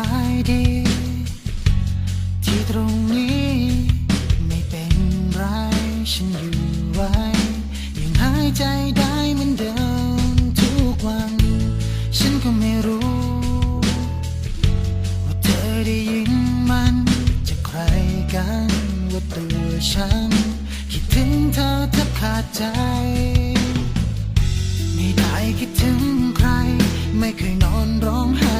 ายดี ที่ตรงนี้ไม่เป็นไรฉันอยู่ไว้ยังหายใจได้เหมือนเดิมทุกวัน ฉันก็ไม่รู้ ว่าเธอได้ยินมันจะใครกันว่าตัวฉัน คิดถึงเธอแทบขาดใจ ไม่ได้คิดถึงใคร ไม่เคยนอนร้องไห้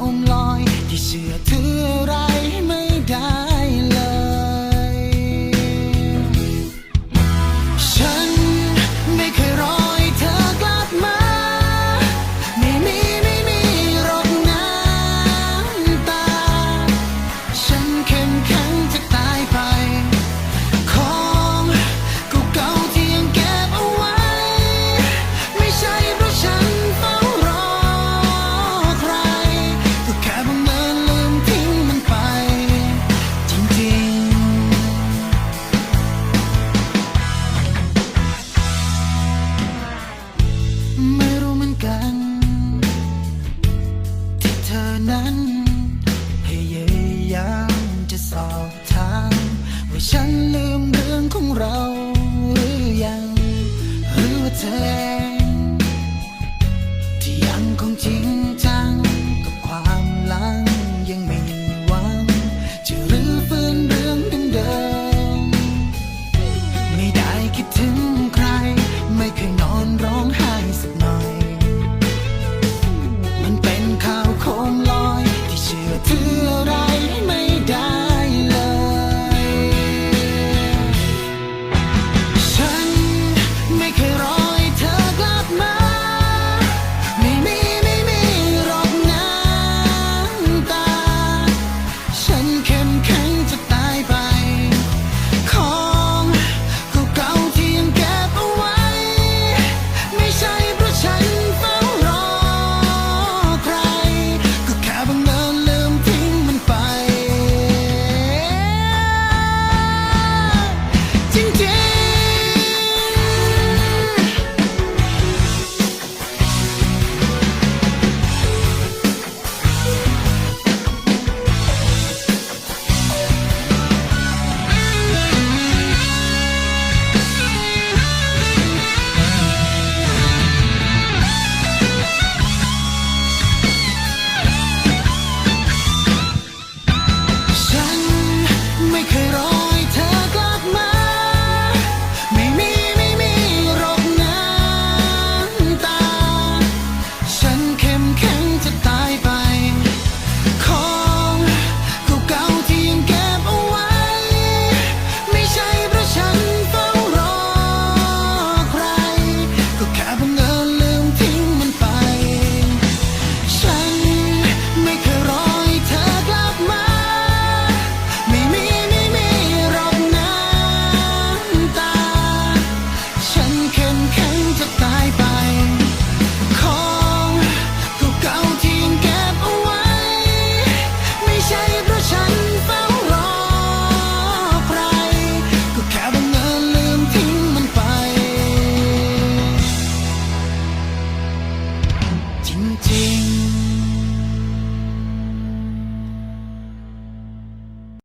อมลอยที่เสื่อ นั้น พยายามจะสอบถามว่าฉันลืมเรื่องของเราหรือยัง หรือว่าเธอที่ยังคงจริงจังกับความลังยังไม่หวัง จะรื้ฝืนเรื่องเดิมไม่ได้คิดถึง 静静。